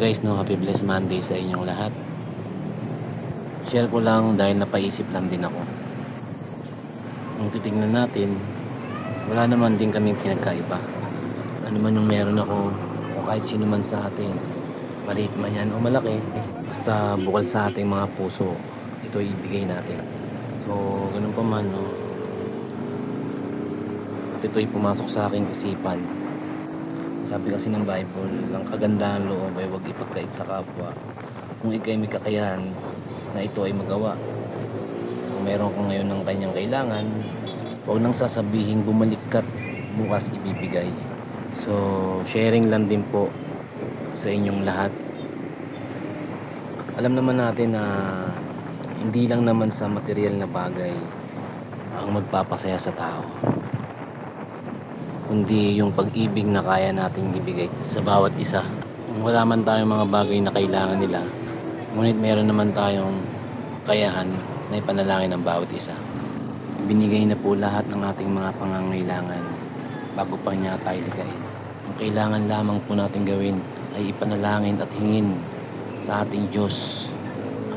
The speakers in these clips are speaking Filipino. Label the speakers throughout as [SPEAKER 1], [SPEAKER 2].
[SPEAKER 1] guys, no, happy blessed Monday sa inyong lahat. Share ko lang dahil napaisip lang din ako. Kung titignan natin, wala naman din kaming pinagkaiba. Ano man yung meron ako, o kahit sino man sa atin, maliit man yan o malaki, basta bukal sa ating mga puso, ito ibigay natin. So, ganun pa man, no? At ito'y pumasok sa aking isipan. Sabi kasi ng Bible, ang kagandahan loob ay huwag ipagkait sa kapwa. Kung ikay may kakayahan na ito ay magawa. Kung meron ko ngayon ng kanyang kailangan, huwag nang sasabihin bumalik ka't bukas ibibigay. So, sharing lang din po sa inyong lahat. Alam naman natin na hindi lang naman sa material na bagay ang magpapasaya sa tao kundi yung pag-ibig na kaya nating ibigay sa bawat isa. Wala man tayong mga bagay na kailangan nila, ngunit meron naman tayong kayahan na ipanalangin ng bawat isa. Binigay na po lahat ng ating mga pangangailangan bago pa niya tayo ligain. Ang kailangan lamang po natin gawin ay ipanalangin at hingin sa ating Diyos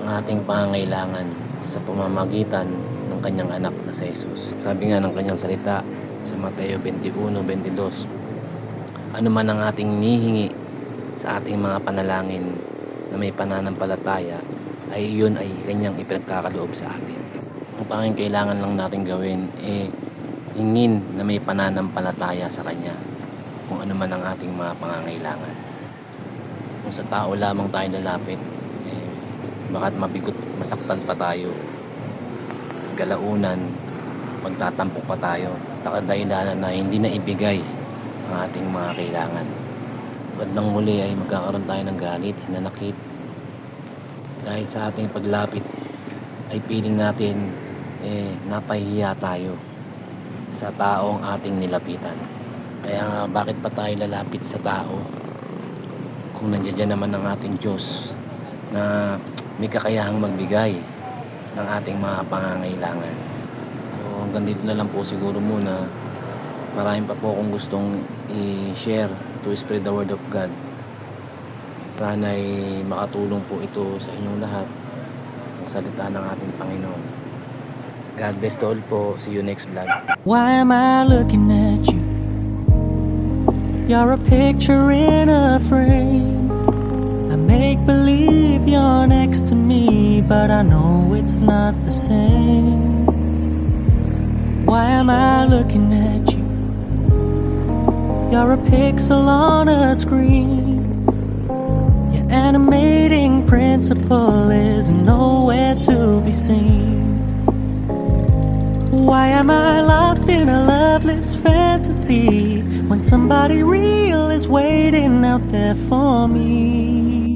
[SPEAKER 1] ang ating pangangailangan sa pamamagitan ng kanyang anak na si Jesus. Sabi nga ng kanyang salita, sa Mateo 21:22. Ano man ang ating nihingi sa ating mga panalangin na may pananampalataya ay yun ay kanyang ipinagkakaloob sa atin. Ang tanging kailangan lang natin gawin eh hingin na may pananampalataya sa kanya kung ano man ang ating mga pangangailangan. Kung sa tao lamang tayo lalapit, eh, baka't mabigot, masaktan pa tayo. Galaunan, magtatampok pa tayo nakadahilanan na hindi na ibigay ang ating mga kailangan. Bandang muli ay magkakaroon tayo ng galit, hinanakit. Dahil sa ating paglapit ay piling natin eh, napahiya tayo sa taong ating nilapitan. Kaya nga bakit pa tayo lalapit sa tao kung nandiyan naman ang ating Diyos na may kakayahang magbigay ng ating mga pangangailangan. Hanggang dito na lang po siguro muna. Maraming pa po akong gustong i-share to spread the word of God. Sana'y makatulong po ito sa inyong lahat. Ang salita ng ating Panginoon. God bless to all po. See you next vlog.
[SPEAKER 2] Why am I looking at you? You're a picture in a frame. I make believe you're next to me, but I know it's not the same. Why am I looking at you? You're a pixel on a screen. Your animating principle is nowhere to be seen. Why am I lost in a loveless fantasy when somebody real is waiting out there for me?